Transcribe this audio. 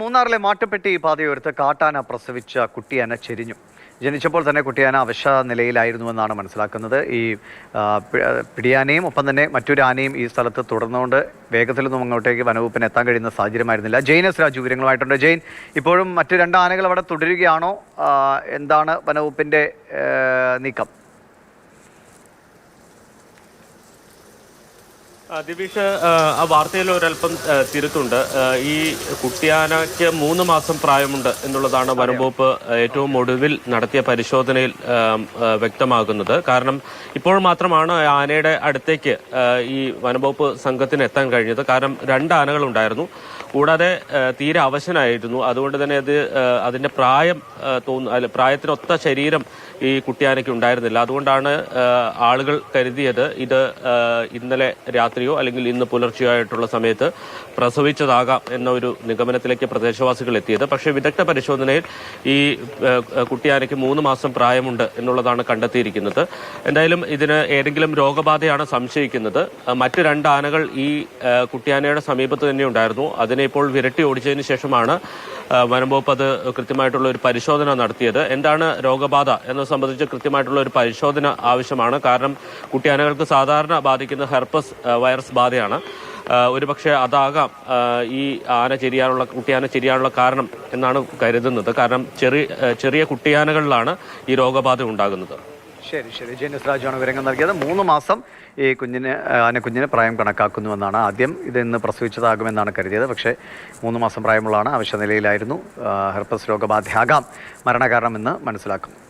മൂന്നാറിലെ മാട്ടുപ്പെട്ടി പാതയോരത്ത് കാട്ടാന പ്രസവിച്ച കുട്ടിയാന ചെരിഞ്ഞു. ജനിച്ചപ്പോൾ തന്നെ കുട്ടിയാന അവശ നിലയിലായിരുന്നുവെന്നാണ് മനസ്സിലാക്കുന്നത്. ഈ പിടിയാനയും ഒപ്പം തന്നെ മറ്റൊരു ആനയും ഈ സ്ഥലത്ത് തുടർന്നുകൊണ്ട് വേഗത്തിലൊന്നും അങ്ങോട്ടേക്ക് വനവകുപ്പിന് എത്താൻ കഴിയുന്ന സാഹചര്യമായിരുന്നില്ല. ജെയിൻ എസ് രാജു വിവരങ്ങളുമായിട്ടുണ്ട്. ജെയിൻ ഇപ്പോഴും മറ്റു രണ്ട് ആനകൾ അവിടെ തുടരുകയാണോ? എന്താണ് വനവകുപ്പിന്റെ നീക്കം? ദിവിഷ് ആ, വാർത്തയിൽ ഒരല്പം തിരുത്തുണ്ട്. ഈ കുട്ടിയാനയ്ക്ക് മൂന്ന് മാസം പ്രായമുണ്ട് എന്നുള്ളതാണ് വനംവകുപ്പ് ഏറ്റവും ഒടുവിൽ നടത്തിയ പരിശോധനയിൽ വ്യക്തമാകുന്നത്. കാരണം ഇപ്പോൾ മാത്രമാണ് ആനയുടെ അടുത്തേക്ക് ഈ വനംവകുപ്പ് സംഘത്തിന് എത്താൻ കഴിഞ്ഞത്. കാരണം രണ്ട് ആനകൾ ഉണ്ടായിരുന്നു. കൂടാതെ തീരെ അവശനായിരുന്നു. അതുകൊണ്ട് തന്നെ അത് അതിന്റെ അതിന്റെ പ്രായം തോന്നുന്നു തോന്നു അല്ല പ്രായത്തിനൊത്ത ശരീരം ഈ കുട്ടിയാനയ്ക്ക് ഉണ്ടായിരുന്നില്ല. അതുകൊണ്ടാണ് ആളുകൾ കരുതിയത് ഇത് ഇന്നലെ ഇന്നലെ രാത്രിയോ അല്ലെങ്കിൽ ഇന്ന് പുലർച്ചെയോ ആയിട്ടുള്ള സമയത്ത് പ്രസവിച്ചതാകാം എന്ന ഒരു നിഗമനത്തിലേക്ക് പ്രദേശവാസികൾ എത്തിയത്. പക്ഷേ വിദഗ്ധ പരിശോധനയിൽ ഈ കുട്ടിയാനയ്ക്ക് മൂന്ന് മാസം പ്രായമുണ്ട് എന്നുള്ളതാണ് കണ്ടെത്തിയിരിക്കുന്നത്. എന്തായാലും ഇതിന് ഏതെങ്കിലും രോഗബാധയാണ് സംശയിക്കുന്നത്. മറ്റ് രണ്ട് ആനകൾ ഈ കുട്ടിയാനയുടെ സമീപത്ത് തന്നെ ഉണ്ടായിരുന്നു. അതിനെ ഇപ്പോൾ വിരട്ടി ഓടിച്ചതിന് ശേഷമാണ് ആ, വനം വകുപ്പ് അത് കൃത്യമായിട്ടുള്ള ഒരു പരിശോധന നടത്തിയത്. എന്താണ് രോഗബാധ എന്നത് സംബന്ധിച്ച് കൃത്യമായിട്ടുള്ള ഒരു പരിശോധന ആവശ്യമാണ്. കാരണം കുട്ടിയാനകൾക്ക് സാധാരണ ബാധിക്കുന്ന ഹെർപ്പസ് വൈറസ് ബാധയാണ്. ഒരു ഒരുപക്ഷെ അതാകാം ഈ ആന ചെരിയാനുള്ള കുട്ടിയാന ചെരിയാനുള്ള കാരണം എന്നാണ് കരുതുന്നത്. കാരണം ചെറിയ ചെറിയ കുട്ടിയാനകളിലാണ് ഈ രോഗബാധ ഉണ്ടാകുന്നത്. ശരി ശരി. ജെന്നിസ് രാജുവാണ് വിവരങ്ങൾ നൽകിയത്. മൂന്ന് മാസം ഈ കുഞ്ഞിന് ആന കുഞ്ഞിന് പ്രായം കണക്കാക്കുന്നുവെന്നാണ് ആദ്യം ഇത് ഇന്ന് പ്രസവിച്ചതാകുമെന്നാണ് കരുതിയത്. പക്ഷേ മൂന്ന് മാസം പ്രായമുള്ളതാണ് അവശ്യ നിലയിലായിരുന്നു ആ, ഹെർപ്പസ് രോഗബാധയാകാം. മരണകാരണമെന്ന് മനസ്സിലാക്കുന്നു.